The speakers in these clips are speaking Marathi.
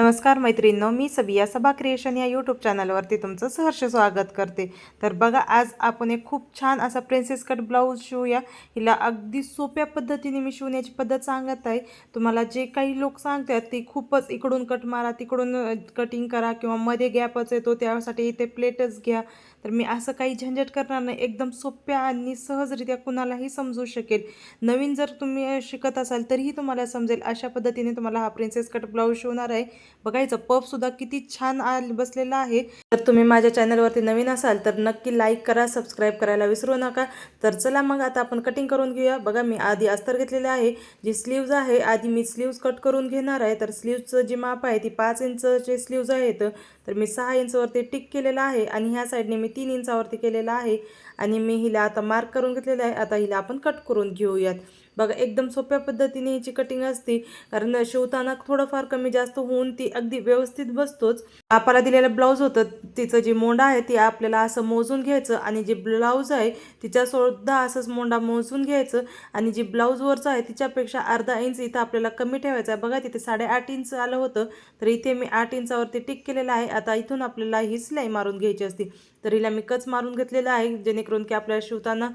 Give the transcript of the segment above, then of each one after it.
नमस्कार मैत्रिणींनो मी सबिया सभा क्रिएशन या यूट्यूब चॅनलवरती तुमचं सहर्ष स्वागत करते. तर बघा आज आपण एक खूप छान असा प्रिन्सेस कट ब्लाऊज शिवूया. हिला अगदी सोप्या पद्धतीने मी शिवण्याची पद्धत सांगत आहे. तुम्हाला जे काही लोक सांगतात ते खूपच इकडून कट मारा तिकडून कटिंग करा किंवा मध्ये गॅपच येतो त्यासाठी इथे प्लेटच घ्या. तर मी असं काही झंझट करणार नाही. एकदम सोप्या आणि सहजरित्या कुणालाही समजू शकेल. नवीन जर तुम्ही शिकत असाल तरीही तुम्हाला समजेल. अशा पद्धतीने तुम्हाला हा प्रिन्सेस कट ब्लाऊज शिवणार आहे. बघायचं पफसुद्धा किती छान आल बसलेला आहे. तर तुम्ही माझ्या चॅनलवरती नवीन असाल तर नक्की लाईक करा सबस्क्राईब करायला विसरू नका. तर चला मग आता आपण कटिंग करून घेऊया. बघा मी आधी अस्तर घेतलेले आहे. जी स्लीव्ज आहे आधी मी स्लीव्ज कट करून घेणार आहे. तर स्लीव्जचं जी माप आहे ती पाच इंचचे स्लीव्ज आहेत. तर मी सहा इंचवरती टिक केलेलं आहे. आणि ह्या साईडने मी तीन इंचावरती केलेलं आहे. आणि मी हिला आता मार्क करून घेतलेलं आहे. आता हिला आपण कट करून घेऊयात. बघा एकदम सोप्या पद्धतीने हिची कटिंग असते. कारण शिवताना थोडंफार कमी जास्त होऊन ती अगदी व्यवस्थित बसतोच. आपल्याला दिलेलं ब्लाऊज होतं. तिचं जे मोंडा आहे ती आपल्याला असं मोजून घ्यायचं. आणि जे ब्लाऊज आहे तिच्या सुद्धा असंच मोंडा मोजून घ्यायचं. आणि जी ब्लाऊजवरचं आहे तिच्यापेक्षा अर्धा इंच इथं आपल्याला कमी ठेवायचं आहे. बघा तिथे साडेआठ इंच आलं होतं. तर इथे मी आठ इंचावरती टिक केलेलं आहे. आता इथून आपल्याला ही सिलाई मारून घ्यायची असते. तर हिला मी कच मारून घेतलेलं आहे जेणेकरून की आपल्याला शिवताना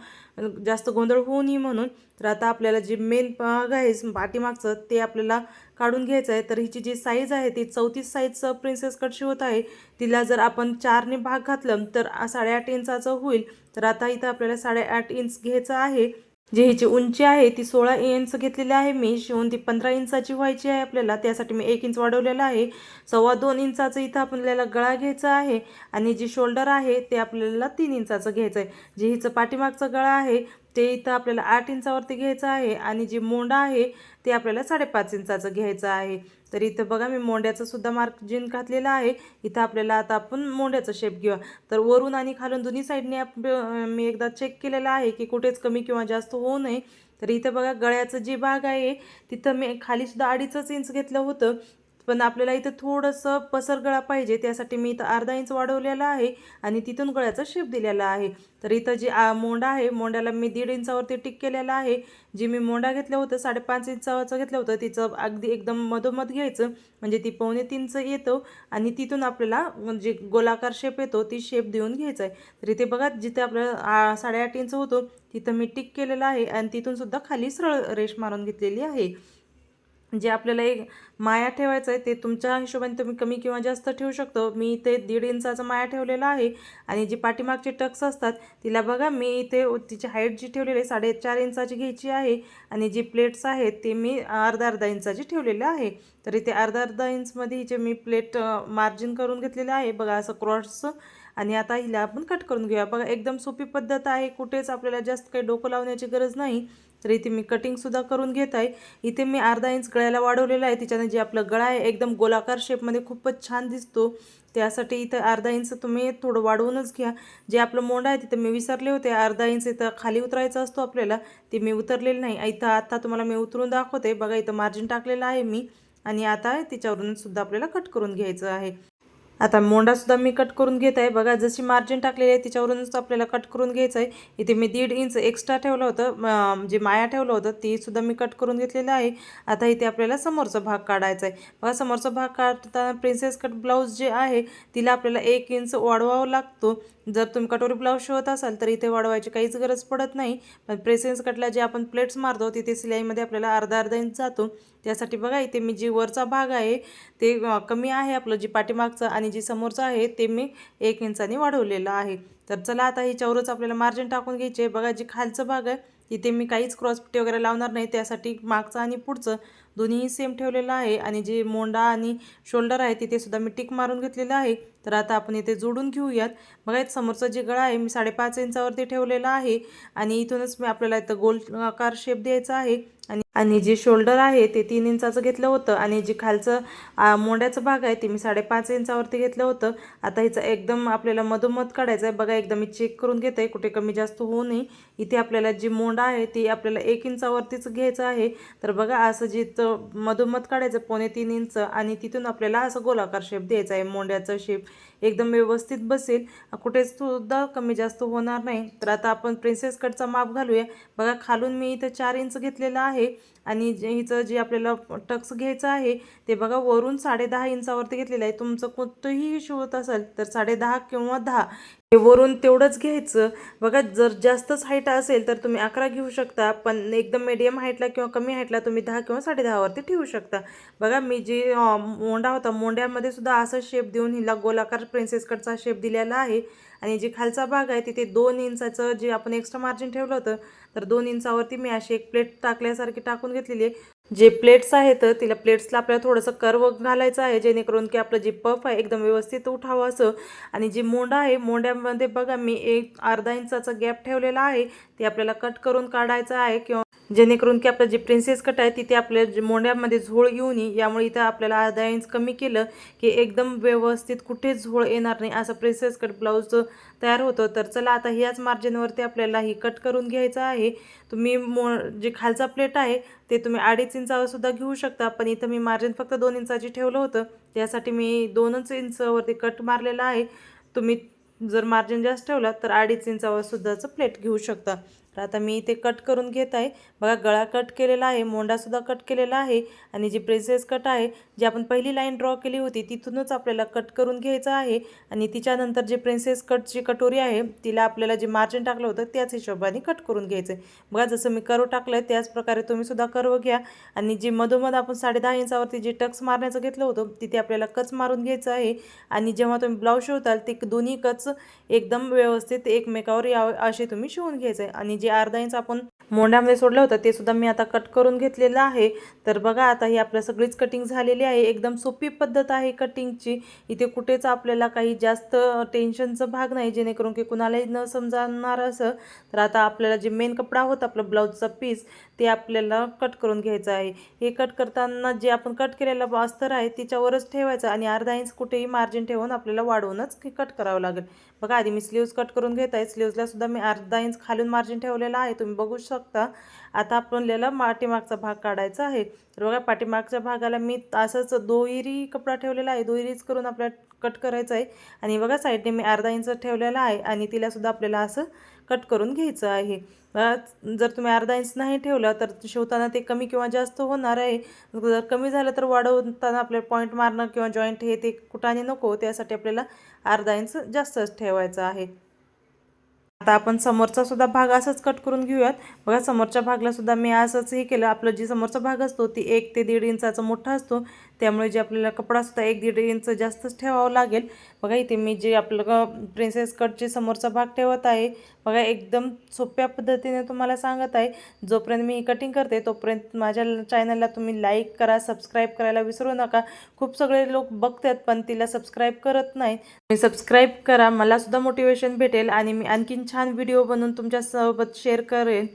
जास्त गोंधळ होऊ नये म्हणून. तर आता आपल्याला जे मेन भाग आहे पाठीमागचं ते आपल्याला काढून घ्यायचं आहे. तर हिची जी साईज आहे ती चौतीस साईजचं प्रिन्सेस कट शिवत आहे. तिला जर आपण चारने भाग घातलं तर साडेआठ इंचाचं होईल. तर आता इथं आपल्याला साडेआठ इंच घ्यायचं आहे. जी हिची उंची आहे ती सोळा इंच घेतलेली आहे. मी शिवून ती पंधरा इंचाची व्हायची आहे आपल्याला. त्यासाठी मी एक इंच वाढवलेला आहे. सव्वा दोन इंचाचं इथं आपल्याला गळा घ्यायचा आहे. आणि जी शोल्डर आहे ते आपल्याला तीन इंचाचं घ्यायचं आहे. जे हिचं पाठीमागचं गळा आहे ते इथं आपल्याला आठ इंचावरती घ्यायचं आहे. आणि जी मोंडा आहे ते आपल्याला साडेपाच इंचाचं घ्यायचं आहे. तर इथं बघा मी मोंड्याचं सुद्धा मार्जिन घातलेलं आहे. इथं आपल्याला आता आपण मोंड्याचं शेप घेऊया. तर वरून आणि खालून दोन्ही साईडने आप मी एकदा चेक केलेलं आहे की कुठेच कमी किंवा जास्त होऊ नये. तर इथं बघा गळ्याचं जे भाग आहे तिथं मी खालीसुद्धा अडीचच इंच घेतलं होतं. पण आपल्याला इथं थोडंसं पसर गळा पाहिजे त्यासाठी मी इथं अर्धा इंच वाढवलेला आहे आणि तिथून गळ्याचा शेप दिलेला आहे. तर इथं जे मोंडा आहे मोंड्याला मी दीड इंचावरती टिक केलेला आहे. जे मी मोंडा घेतलं होतं साडेपाच इंचावरचं घेतलं होतं तिचं अगदी एकदम मधोमध घ्यायचं. म्हणजे ती पावणे तीनचं येतो आणि तिथून आपल्याला जे गोलाकार शेप येतो ती शेप देऊन घ्यायचा आहे. तर इथे बघा जिथे आपल्याला साडेआठ इंच होतो तिथं मी टिक केलेलं आहे आणि तिथून सुद्धा खाली सरळ रेश मारून घेतलेली आहे. जे आपल्याला एक माया ठेवायचं आहे ते तुमच्या हिशोबाने तुम्ही कमी किंवा जास्त ठेवू शकतो. मी इथे दीड इंचाचा माया ठेवलेला आहे आणि जी पाठीमागचे टक्स असतात तिला बघा मी इथे तिची हाईट जी ठेवलेली आहे साडेचार इंचाची घ्यायची आहे आणि जी प्लेट्स आहेत ते मी अर्धा अर्धा इंचाची ठेवलेली आहे. तर इथे अर्धा अर्धा इंचमध्ये हिचे मी प्लेट मार्जिन करून घेतलेलं आहे. बघा असं क्रॉसचं आणि आता हिला आपण कट करून घेऊया. बघा एकदम सोपी पद्धत आहे. कुठेच आपल्याला जास्त काही डोकं लावण्याची गरज नाही. तर इथे मी कटिंगसुद्धा करून घेत आहे. इथे मी अर्धा इंच गळ्याला वाढवलेला आहे. तिच्याने जे आपलं गळा आहे एकदम गोलाकार शेपमध्ये खूपच छान दिसतो. त्यासाठी इथं अर्धा इंच तुम्ही थोडं वाढवूनच घ्या. जे आपलं मोंड आहे तिथं मी विसरले होते. अर्धा इंच इथं खाली उतरायचं असतो आपल्याला. ते मी उतरलेलं नाही. इथं आता तुम्हाला मी उतरून दाखवते. बघा इथं मार्जिन टाकलेलं आहे मी. आणि आता तिच्यावरून सुद्धा आपल्याला कट करून घ्यायचं आहे. आता मोंडासुद्धा मी कट करून घेत आहे. बघा जशी मार्जिन टाकलेली आहे तिच्यावरूनच आपल्याला कट करून घ्यायचं आहे. इथे मी दीड इंच एक्स्ट्रा ठेवलं होतं. जे माया ठेवलं होतं तीसुद्धा मी कट करून घेतलेलं आहे. आता इथे आपल्याला समोरचा भाग काढायचा आहे. बघा समोरचा भाग काढताना प्रिन्सेस कट ब्लाऊज जे आहे तिला आपल्याला एक इंच वाढवावं लागतो. जर तुम्ही कटोरी ब्लाऊज शिवत असाल तर इथे वाढवायची काहीच गरज पडत नाही. पण प्रेसेन्स कटला जे आपण प्लेट्स मारतो तिथे सिलाईमध्ये आपल्याला अर्धा अर्धा इंच जातो. त्यासाठी बघा इथे मी जी वरचा भाग आहे ते कमी आहे आपलं जी पाठीमागचं आणि जी समोरचं आहे ते मी एक इंचाने वाढवलेलं आहे. तर चला आता ह्याच्यावरच आपल्याला मार्जिन टाकून घ्यायचे बघा जी खालचं भाग आहे इथे मी काहीच क्रॉसपट्टी वगैरे लावणार नाही. त्यासाठी मागचं आणि पुढचं दोन्हीही सेम ठेवलेलं आहे. आणि जे मोंडा आणि शोल्डर आहे तिथे सुद्धा मी टिक मारून घेतलेलं आहे. तर आता आपण इथे जोडून घेऊयात. बघा इथं समोरचा जे गळा आहे मी साडेपाच इंचावरती ठेवलेला आहे. आणि इथूनच मी आपल्याला इथं गोल आकार शेप द्यायचा आहे. आणि आणि जे शोल्डर आहे ते तीन इंचाचं घेतलं होतं आणि जे खालचं मोंड्याचं भाग आहे ते मी साडेपाच इंचावरती घेतलं होतं. आता हिचं एकदम आपल्याला मधोमध काढायचं आहे. बघा एकदम मी चेक करून घेत. आहे कुठे कमी जास्त होऊ नये. इथे आपल्याला जी मोंडा आहे ती आपल्याला एक इंचावरतीच घ्यायचं आहे. तर बघा असं जिथं मधोमध काढायचं पोणे तीन इंच आणि तिथून आपल्याला असं गोलाकार शेप द्यायचा आहे. मोंड्याचं शेप एकदम व्यवस्थित बसेल. कुठेच सुद्धा कमी जास्त होणार नाही. तर आता आपण प्रिन्सेस कटचा माप घालूया. बघा खालून मी इथं चार इंच घेतलेला आहे. आणि जे हिचं जे आपल्याला टक्स घ्यायचं आहे ते बघा वरून साडे दहा इंचावरती घेतलेलं आहे. तुमचं कोणतंही इश्यू होत असेल तर साडे दहा किंवा दहा हे वरून तेवढंच घ्यायचं. बघा जर जास्तच हाईट असेल तर तुम्ही अकरा घेऊ शकता पण एकदम मीडियम हाईटला किंवा कमी हाईटला तुम्ही दहा किंवा साडे दहावरती ठेवू शकता. बघा मी जे मोंडा होता मोंड्यामध्ये सुद्धा असा शेप देऊन हिला गोलाकार प्रिन्सेस कटचा शेप दिलेला आहे. आणि जे खालचा भाग आहे तिथे दोन इंचाचं जे आपण एक्स्ट्रा मार्जिन ठेवलं होतं तर दोन इंचावरती मी अशी एक प्लेट टाकल्यासारखी टाकून घेतलेली आहे. जे प्लेट्स आहेत तिला प्लेट्सला आपल्याला थोडंसं कर्व घालायचं आहे जेणेकरून की आपलं जे पफ आहे एकदम व्यवस्थित उठावं असं. आणि जे मोंडा आहे मोंड्यामध्ये बघा मी एक अर्धा इंचाचा गॅप ठेवलेला आहे. ते आपल्याला कट करून काढायचं आहे किंवा जेणेकरून की आपलं जे प्रिन्सेस कट आहे तिथे आपल्या जे मोंड्यामध्ये झोळ येऊ नये यामुळे इथं आपल्याला अर्धा इंच कमी केलं की एकदम व्यवस्थित कुठेच झोळ येणार नाही. असं प्रिन्सेस कट ब्लाऊज तयार होतो. तर चला आता ह्याच मार्जिनवरती आपल्याला ही कट करून घ्यायचं आहे. तुम्ही मो जे खालचा प्लेट आहे ते तुम्ही अडीच इंचावर सुद्धा घेऊ शकता. पण इथं मी मार्जिन फक्त दोन इंचाची ठेवलं होतं. त्यासाठी मी दोनच इंचावरती कट मारलेला आहे. तुम्ही जर मार्जिन जास्त ठेवला तर अडीच इंचावर सुद्धाचं प्लेट घेऊ शकता. तर आता मी इथे कट करून घेत आहे. बघा गळा कट केलेला आहे मोंडासुद्धा कट केलेला आहे आणि जी ब्रेसेस कट आहे जी आपण पहिली लाईन ड्रॉ केली होती तिथूनच आपल्याला कट करून घ्यायचं आहे आणि तिच्यानंतर जे प्रिन्सेस कटची कटोरी आहे तिला आपल्याला जे मार्जिन टाकलं होतं त्याच हिशोबाने कट करून घ्यायचं आहे. बघा जसं मी कर्व टाकलं आहे त्याचप्रकारे तुम्हीसुद्धा करव कर्व घ्या आणि जे मधोमध आपण साडे दहा इंचावरती जे टक्स मारण्याचं घेतलं होतं तिथे आपल्याला कच मारून घ्यायचं आहे आणि जेव्हा तुम्ही ब्लाऊज शिवताल ते दोन्ही कच एकदम व्यवस्थित एकमेकावर यावं असे तुम्ही शिवून घ्यायचं आहे आणि जे अर्धा इंच आपण मोंड्यामध्ये सोडलं होतं ते सुद्धा मी आता कट करून घेतलेलं आहे. तर बघा आता ही आपल्या सगळीच कटिंग झालेली आहे. एकदम सोपी पद्धत आहे कटिंगची इथे कुठेच आपल्याला काही जास्त टेन्शनचं भाग नाही जेणेकरून की कुणालाही न समजणार असं. तर आता आपल्याला जे मेन कपडा होता आपलं ब्लाऊजचा पीस ते आपल्याला कट करून घ्यायचं आहे. हे कट करताना जे आपण कट केलेलं अस्तर आहे तिच्यावरच ठेवायचं आणि अर्धा इंच कुठेही मार्जिन ठेवून आपल्याला वाढवूनच कट करावं लागेल. बघा आधी मी स्लीव्ज कट करून घेत आहे. स्लीव्जला सुद्धा मी अर्धा इंच खालून मार्जिन ठेवलेला आहे. तुम्ही बघू शकता. आता आपल्याला पाठीमागचा भाग काढायचा आहे. तर बघा पाठीमागच्या भागाला मी असंच दोहिरी कपडा ठेवलेला आहे. दोहिरीच करून आपल्याला कट करायचं आहे. आणि बघा साईडने मी अर्धा इंच ठेवलेला आहे. आणि तिलासुद्धा आपल्याला असं कट करून घ्यायचं आहे. जर तुम्ही अर्धा इंच नाही ठेवलं तर शिवताना ते कमी किंवा जास्त होणार आहे. जर कमी झालं तर वाढवताना आपल्याला पॉईंट मारणं किंवा जॉईंट हे ते कुठाने नको त्यासाठी आपल्याला अर्धा इंच जास्तच ठेवायचं आहे. आता आपण समोरचा सुद्धा भाग असाच कट करून घेऊयात. बघा समोरच्या भागला सुद्धा मी असंच हे केलं. आपलं जी समोरचा भाग असतो ती एक ते दीड इंचाचा मोठा असतो. त्यामुळे जे आपल्याला कपडासुद्धा एक दीड इंच जास्तच ठेवावं लागेल. बघा इथे मी जे आपलं प्रिन्सेस कटचे समोरचा भाग ठेवत आहे बघा एकदम सोप्या पद्धतीने तुम्हाला सांगत आहे. जोपर्यंत मी कटिंग करते तोपर्यंत माझ्या चॅनलला तुम्ही लाईक करा सबस्क्राईब करायला विसरू नका. खूप सगळे लोक बघतात पण तिला सबस्क्राईब करत नाही तुम्ही सबस्क्राईब करा मला सुद्धा मोटिवेशन भेटेल आणि मी आणखीन छान व्हिडिओ बनवून तुमच्यासोबत शेअर करेन.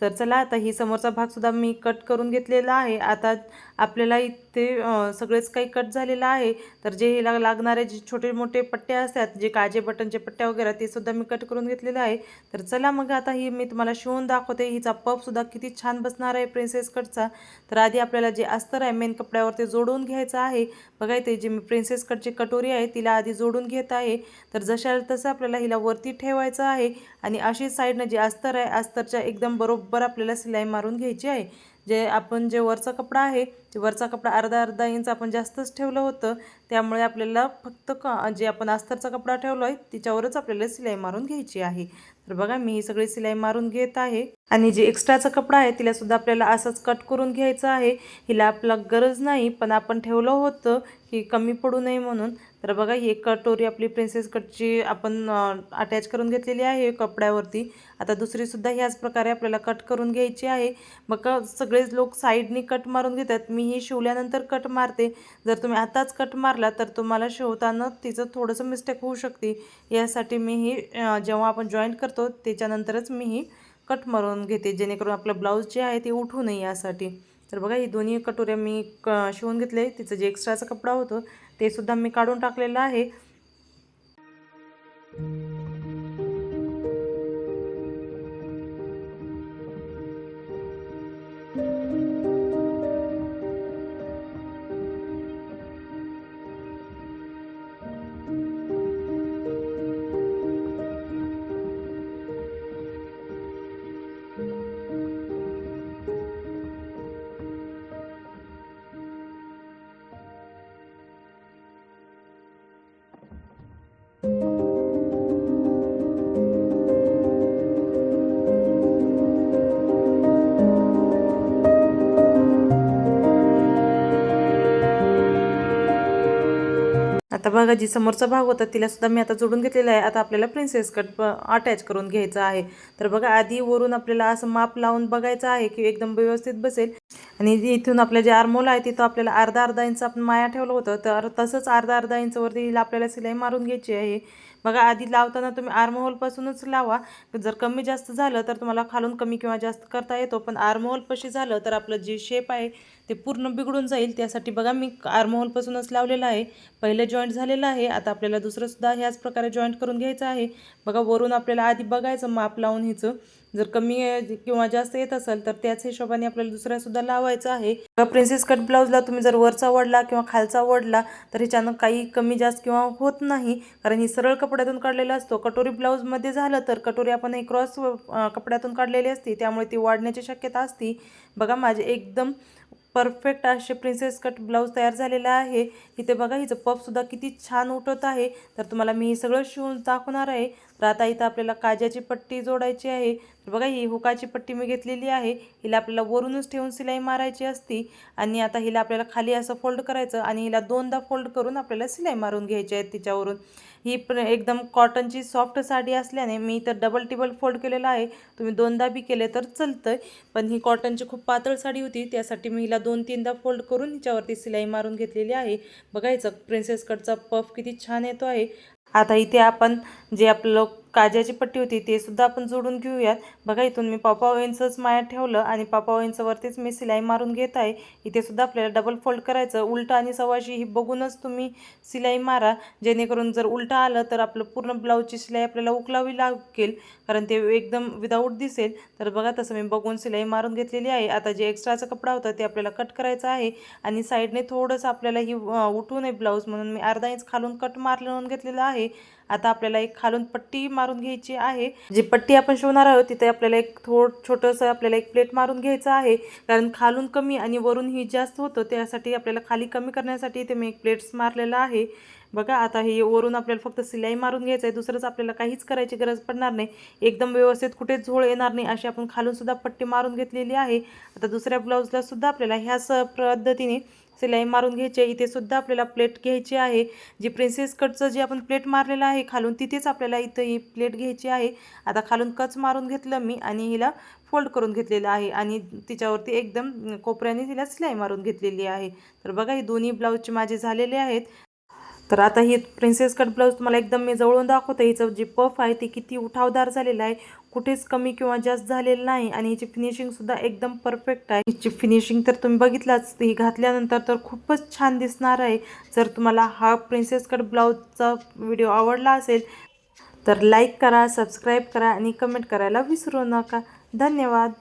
तर चला आता ही समोरचा भागसुद्धा मी कट करून घेतलेला आहे. आता आपल्याला इथे सगळेच काही कट झालेलं आहे. तर जे हिला लागणारे जे छोटे मोठे पट्टे असतात जे काजे बटनचे पट्ट्या वगैरे ते सुद्धा मी कट करून घेतलेलं आहे. तर चला मग आता ही मी तुम्हाला शिवून दाखवते. हिचा पफसुद्धा किती छान बसणार आहे प्रिन्सेस कटचा तर आधी आपल्याला जे अस्तर आहे मेन कपड्यावरती जोडून घ्यायचं आहे. बघा इथे जी मी प्रिन्सेस कटची कटोरी आहे तिला आधी जोडून घेत आहे. तर जशा तसं आपल्याला हिला वरती ठेवायचं आहे. आणि अशी साईडनं जे अस्तर आहे अस्तरच्या एकदम बरोबर आपल्याला सिलाई मारून घ्यायची आहे. जे आपण जे वरचा कपडा आहे ते वरचा कपडा अर्धा अर्धा इंच आपण जास्तच ठेवलं होतं. त्यामुळे आपल्याला फक्त क जे आपण अस्तरचा कपडा ठेवलो आहे तिच्यावरच आपल्याला सिलाई मारून घ्यायची आहे. तर बघा मी ही सगळी सिलाई मारून घेत आहे. आणि जे एक्स्ट्राचा कपडा आहे तिलासुद्धा आपल्याला असंच कट करून घ्यायचं आहे. हिला आपला गरज नाही पण आपण ठेवलं होतं की कमी पडू नये म्हणून. तर बघा ही एक कटोरी आपली प्रिन्सेस कटची आपण अटॅच करून घेतलेली आहे कपड्यावरती. आता दुसरीसुद्धा ह्याच प्रकारे आपल्याला कट करून घ्यायची आहे. मग सगळेच लोक साईडनी कट मारून घेतात. मी ही शिवल्यानंतर कट मारते. जर तुम्ही आताच कट मारला तर तुम्हाला शिवताना तिचं थोडंसं मिस्टेक होऊ शकते. यासाठी मी ही जेव्हा आपण जॉईंट करतो त्याच्यानंतरच मी ही कट मारून घेते. जेणेकरून आपलं ब्लाऊज जे आहे ते उठू नये यासाठी. तर बघा ही दोन्ही कटोऱ्या मी क शिवून घेतले. तिचं जे एक्स्ट्राचा कपडा होतो ते सुद्धा मी काढून टाकलेलं आहे. आता बघा जी समोरचा भाग होता तिला सुद्धा मी आता जोडून घेतलेला आहे. आता आपल्याला प्रिन्सेस कट अटॅच करून घ्यायचा आहे. तर बघा आधी वरून आपल्याला असं माप लावून बघायचं आहे की एकदम व्यवस्थित बसेल. आणि इथून आपलं जे आरमोल आहे तिथं आपल्याला अर्धा अर्धा इंच आपण माया ठेवलं होतं. तर तसंच अर्धा अर्धा इंचवरती हिला आपल्याला सिलाई मारून घ्यायची आहे. बघा आधी लावताना तुम्ही आर्महोलपासूनच लावा. जर कमी जास्त झालं तर तुम्हाला खालून कमी किंवा जास्त करता येतो. पण आर्महोलपाशी झालं तर आपलं जे शेप आहे ते पूर्ण बिघडून जाईल. त्यासाठी बघा मी आर्महोलपासूनच लावलेलं आहे. पहिलं जॉईंट झालेलं आहे. आता आपल्याला दुसरंसुद्धा ह्याच प्रकारे जॉईंट करून घ्यायचं आहे. बघा वरून आपल्याला आधी बघायचं माप लावून हिचं जर कमी किंवा जास्त येत असेल तर त्याच हिशोबाने आपल्याला दुसऱ्यासुद्धा लावायचं आहे. प्रिन्सेस कट ब्लाऊजला तुम्ही जर वरचा वडला किंवा खालचा वडला तर ह्याच्यानं काही कमी जास्त किंवा होत नाही. कारण ही सरळ कपड्यातून काढलेला असतो. कटोरी ब्लाऊजमध्ये झालं तर कटोरी आपण एक क्रॉस कपड्यातून काढलेली असते. त्यामुळे ती वाढण्याची शक्यता असती. बघा माझे एकदम परफेक्ट असे प्रिन्सेस कट ब्लाऊज तयार झालेला आहे. इथे बघा हिचं पफसुद्धा किती छान उठत आहे. तर तुम्हाला मी हे सगळं शिवून दाखवणार आहे. तर आता इथं आपल्याला काजाची पट्टी जोडायची आहे. तर बघा ही हुकाची पट्टी मी घेतलेली आहे. हिला आपल्याला वरूनच ठेवून सिलाई मारायची असती. आणि आता हिला आपल्याला खाली असं फोल्ड करायचं आणि हिला दोनदा फोल्ड करून आपल्याला सिलाई मारून घ्यायची आहे तिच्यावरून. ही प्र एकदम कॉटनची सॉफ्ट साडी असल्याने मी इथं डबल टिबल फोल्ड केलेला आहे. तुम्ही दोनदा बी केले तर चालतं पण ही कॉटनची खूप पातळ साडी होती. त्यासाठी मी हिला दोन तीनदा फोल्ड करून हिच्यावरती सिलाई मारून घेतलेली आहे. बघायचं प्रिन्सेस कटचा पफ किती छान येतो आहे. आता इथे आपण जे आपलं काजाची पट्टी होती ते सुद्धा आपण जोडून घेऊयात. बघा इथून मी पापाव इंचच माया ठेवलं आणि पापाव इंचवरतीच मी सिलाई मारून घेत आहे. इथे सुद्धा आपल्याला डबल फोल्ड करायचं. उलटं आणि सवाशी ही बघूनच तुम्ही सिलाई मारा. जेणेकरून जर उलटं आलं तर आपलं पूर्ण ब्लाऊजची सिलाई आपल्याला उकलावी लागेल. कारण ते एकदम विदाऊट दिसेल. तर बघा तसं मी बघून सिलाई मारून घेतलेली आहे. आता जे एक्स्ट्राचा कपडा होता ते आपल्याला कट करायचं आहे. आणि साईडने थोडंसं आपल्याला ही उठू नये ब्लाऊज म्हणून मी अर्धा इंच खालून कट मारलं घेतलेला आहे. आता आपल्याला एक खालून पट्टी मारून घ्यायची आहे. जी पट्टी आपण शिवणार आहोत तिथे आपल्याला एक थोड छोटंसं आपल्याला एक प्लेट मारून घ्यायचं आहे. कारण खालून कमी आणि वरून ही जास्त होतं त्यासाठी आपल्याला खाली कमी करण्यासाठी इथे मी एक प्लेट्स मारलेला आहे. बघा आता हे वरून आपल्याला फक्त सिलाई मारून घ्यायचं आहे दुसरंच आपल्याला काहीच करायची गरज पडणार नाही. एकदम व्यवस्थित कुठेच झोळ येणार नाही अशी आपण खालूनसुद्धा पट्टी मारून घेतलेली आहे. आता दुसऱ्या ब्लाऊजलासुद्धा आपल्याला ह्याच पद्धतीने सिलाई मारून घ्यायची आहे. इथे सुद्धा आपल्याला प्लेट घ्यायची आहे. जी प्रिन्सेस कटचं जे आपण प्लेट मारलेलं आहे खालून तिथेच आपल्याला इथं ही प्लेट घ्यायची आहे. आता खालून कच मारून घेतलं मी आणि हिला फोल्ड करून घेतलेलं आहे आणि तिच्यावरती एकदम कोपऱ्याने तिला सिलाई मारून घेतलेली आहे. तर बघा ही दोन्ही ब्लाऊजचे माझे झालेले आहेत. तर आता ही प्रिन्सेस कट ब्लाऊज तुम्हाला एकदम मी जवळून दाखवते. हिचं जी पफ आहे ती किती उठावदार झालेलं आहे. कुठेच कमी किंवा जास्त झालेलं नाही. आणि हिची फिनिशिंगसुद्धा एकदम परफेक्ट आहे. हिची फिनिशिंग तर तुम्ही बघितलाच. ही घातल्यानंतर तर खूपच छान दिसणार आहे. जर तुम्हाला हा प्रिन्सेस कट ब्लाऊजचा व्हिडिओ आवडला असेल तर लाईक करा सबस्क्राईब करा आणि कमेंट करायला विसरू नका. धन्यवाद.